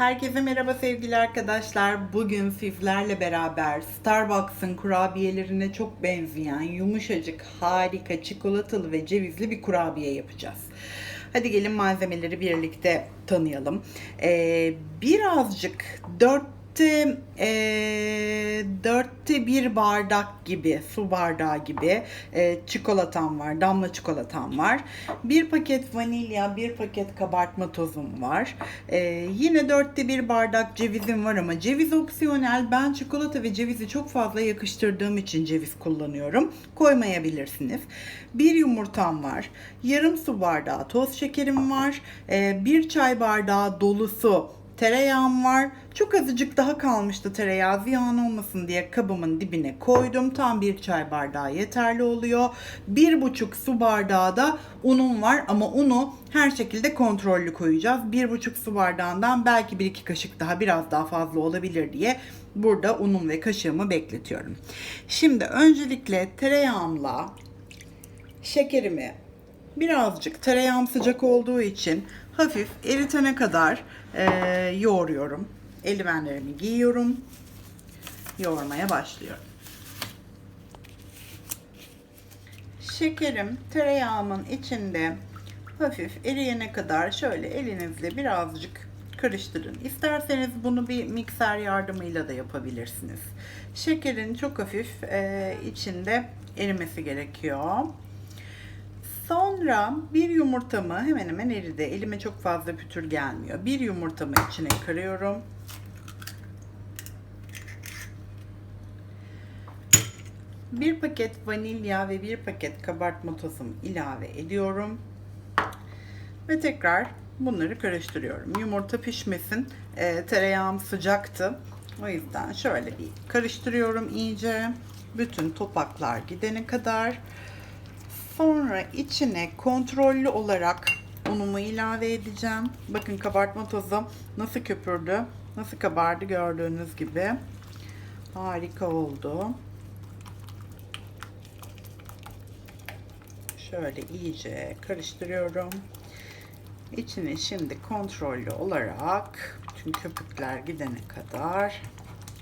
Herkese merhaba sevgili arkadaşlar. Bugün sizlerle beraber Starbucks'ın kurabiyelerine çok benzeyen yumuşacık, harika, çikolatalı ve cevizli bir kurabiye yapacağız. Hadi gelin malzemeleri birlikte tanıyalım. Ee, birazcık 4 dörtte, e, dörtte bir bardak gibi, su bardağı gibi e, çikolatam var, damla çikolatam var. Bir paket vanilya, bir paket kabartma tozum var. E, yine dörtte bir bardak cevizim var ama ceviz opsiyonel. Ben çikolata ve cevizi çok fazla yakıştırdığım için ceviz kullanıyorum. Koymayabilirsiniz. Bir yumurtam var. Yarım su bardağı toz şekerim var. E, bir çay bardağı dolusu tereyağım var. Çok azıcık daha kalmıştı tereyağı ziyan olmasın diye kabımın dibine koydum. Tam bir çay bardağı yeterli oluyor. Bir buçuk su bardağı da unum var ama unu her şekilde kontrollü koyacağız. Bir buçuk su bardağından belki bir iki kaşık daha biraz daha fazla olabilir diye burada unum ve kaşığımı bekletiyorum. Şimdi öncelikle tereyağımla şekerimi birazcık tereyağım sıcak olduğu için hafif eritene kadar e, yoğuruyorum. Eldivenlerimi giyiyorum. Yoğurmaya başlıyorum. Şekerim tereyağımın içinde hafif eriyene kadar şöyle elinizle birazcık karıştırın. İsterseniz bunu bir mikser yardımıyla da yapabilirsiniz. Şekerin çok hafif e, içinde erimesi gerekiyor. Sonra bir yumurtamı hemen hemen eridi. Elime çok fazla pütür gelmiyor. Bir yumurtamı içine kırıyorum. Bir paket vanilya ve bir paket kabartma tozum ilave ediyorum. Ve tekrar bunları karıştırıyorum. Yumurta pişmesin. E, tereyağım sıcaktı. O yüzden şöyle bir karıştırıyorum iyice. Bütün topaklar gidene kadar. Sonra içine kontrollü olarak unumu ilave edeceğim. Bakın kabartma tozu nasıl köpürdü, nasıl kabardı gördüğünüz gibi. Harika oldu. Şöyle iyice karıştırıyorum. İçine şimdi kontrollü olarak tüm köpükler gidene kadar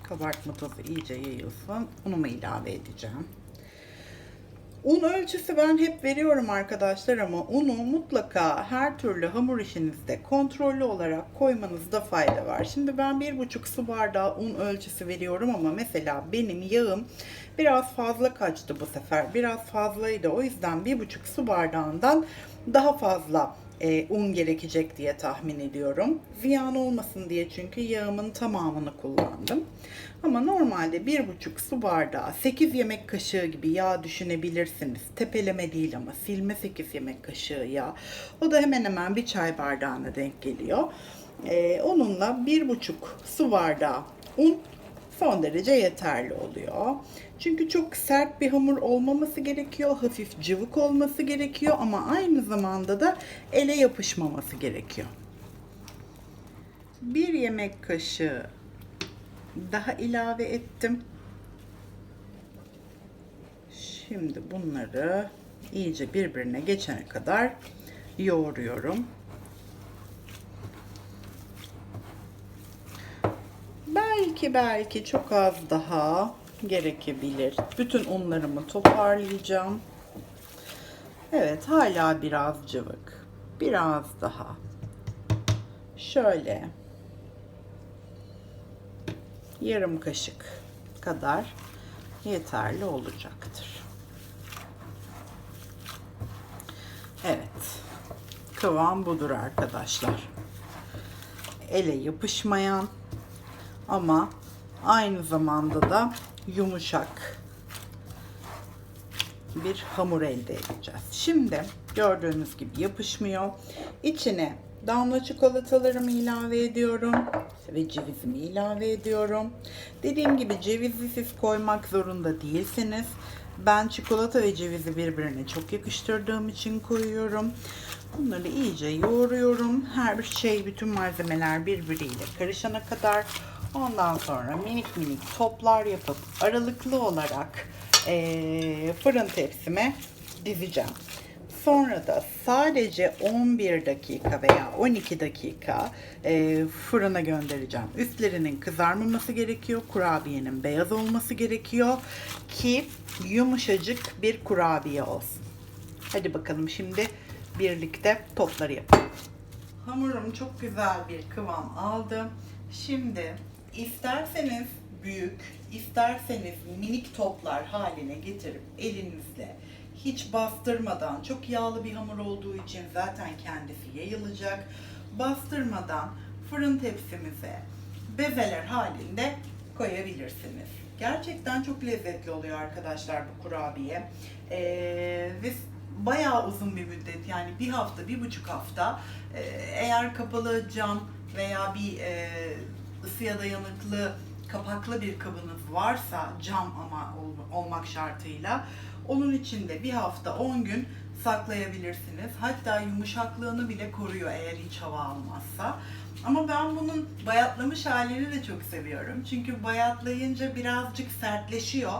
kabartma tozu iyice yayılsın. Unumu ilave edeceğim. Un ölçüsü ben hep veriyorum arkadaşlar ama unu mutlaka her türlü hamur işinizde kontrollü olarak koymanızda fayda var. Şimdi ben bir buçuk su bardağı un ölçüsü veriyorum ama mesela benim yağım biraz fazla kaçtı bu sefer. Biraz fazlaydı. O yüzden bir buçuk su bardağından daha fazla e, un gerekecek diye tahmin ediyorum. Ziyan olmasın diye çünkü yağımın tamamını kullandım. Ama normalde bir buçuk su bardağı 8 yemek kaşığı gibi yağ düşünebilirsiniz. Tepeleme değil ama silme 8 yemek kaşığı yağ. O da hemen hemen bir çay bardağına denk geliyor. E, onunla bir buçuk su bardağı un son derece yeterli oluyor. Çünkü çok sert bir hamur olmaması gerekiyor. Hafif cıvık olması gerekiyor ama aynı zamanda da ele yapışmaması gerekiyor. Bir yemek kaşığı daha ilave ettim. Şimdi bunları iyice birbirine geçene kadar yoğuruyorum. Belki belki çok az daha gerekebilir. Bütün unlarımı toparlayacağım. Evet hala biraz cıvık. Biraz daha. Şöyle yarım kaşık kadar yeterli olacaktır. Evet. Kıvam budur arkadaşlar. Ele yapışmayan ama aynı zamanda da yumuşak bir hamur elde edeceğiz. Şimdi gördüğünüz gibi yapışmıyor. İçine damla çikolatalarımı ilave ediyorum ve cevizimi ilave ediyorum. Dediğim gibi cevizi siz koymak zorunda değilsiniz. Ben çikolata ve cevizi birbirine çok yakıştırdığım için koyuyorum. Bunları iyice yoğuruyorum. Her bir şey, bütün malzemeler birbiriyle karışana kadar. Ondan sonra minik minik toplar yapıp aralıklı olarak e, fırın tepsime dizeceğim. Sonra da sadece 11 dakika veya 12 dakika e, fırına göndereceğim. Üstlerinin kızarmaması gerekiyor. Kurabiyenin beyaz olması gerekiyor ki yumuşacık bir kurabiye olsun. Hadi bakalım şimdi birlikte topları yapalım. Hamurum çok güzel bir kıvam aldı. Şimdi isterseniz büyük, isterseniz minik toplar haline getirip elinizle hiç bastırmadan, çok yağlı bir hamur olduğu için zaten kendisi yayılacak. Bastırmadan fırın tepsimize bezeler halinde koyabilirsiniz. Gerçekten çok lezzetli oluyor arkadaşlar bu kurabiye. Ee, ve bayağı uzun bir müddet yani bir hafta, bir buçuk hafta e, eğer kapalı cam veya bir e, ısıya dayanıklı kapaklı bir kabınız varsa cam ama ol- olmak şartıyla onun içinde bir hafta 10 gün saklayabilirsiniz. Hatta yumuşaklığını bile koruyor eğer hiç hava almazsa. Ama ben bunun bayatlamış halini de çok seviyorum. Çünkü bayatlayınca birazcık sertleşiyor.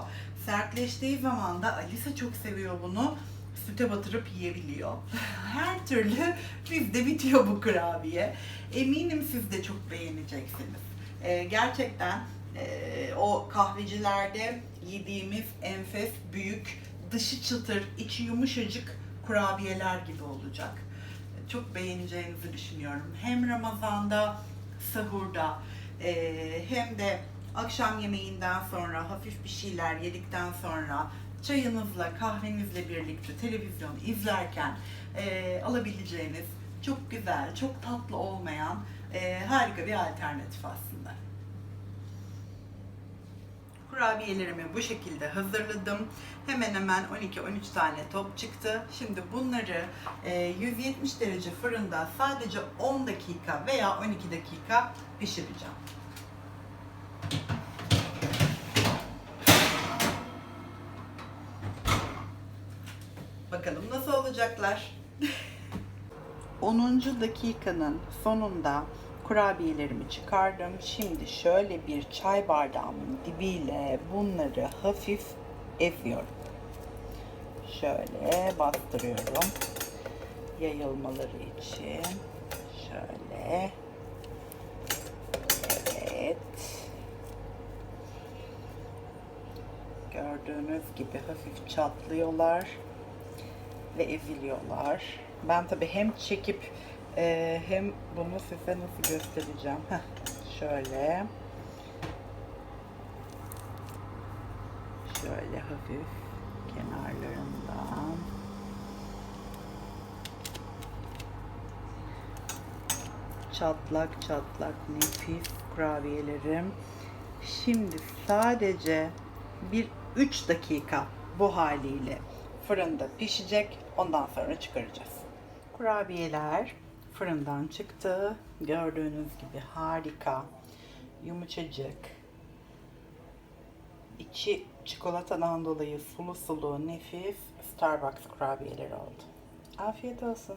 Sertleştiği zaman da Alisa çok seviyor bunu. Süte batırıp yiyebiliyor. Her türlü bizde bitiyor bu kurabiye. Eminim siz de çok beğeneceksiniz. Ee, gerçekten e, o kahvecilerde yediğimiz enfes, büyük, dışı çıtır, içi yumuşacık kurabiyeler gibi olacak. Çok beğeneceğinizi düşünüyorum. Hem Ramazan'da, sahurda e, hem de akşam yemeğinden sonra hafif bir şeyler yedikten sonra çayınızla, kahvenizle birlikte televizyon izlerken e, alabileceğiniz çok güzel, çok tatlı olmayan e, harika bir alternatif aslında. Kurabiyelerimi bu şekilde hazırladım. Hemen hemen 12-13 tane top çıktı. Şimdi bunları e, 170 derece fırında sadece 10 dakika veya 12 dakika pişireceğim. Bakalım nasıl olacaklar. 10. dakikanın sonunda kurabiyelerimi çıkardım. Şimdi şöyle bir çay bardağımın dibiyle bunları hafif eziyorum. Şöyle bastırıyorum. Yayılmaları için. Şöyle. Evet. Gördüğünüz gibi hafif çatlıyorlar ve eziliyorlar. Ben tabi hem çekip e, hem bunu size nasıl göstereceğim. Heh, şöyle. Şöyle hafif kenarlarından. Çatlak çatlak nefis kurabiyelerim. Şimdi sadece bir 3 dakika bu haliyle fırında pişecek. Ondan sonra çıkaracağız. Kurabiyeler fırından çıktı. Gördüğünüz gibi harika, yumuşacık. İçi çikolatadan dolayı sulu sulu nefis Starbucks kurabiyeleri oldu. Afiyet olsun.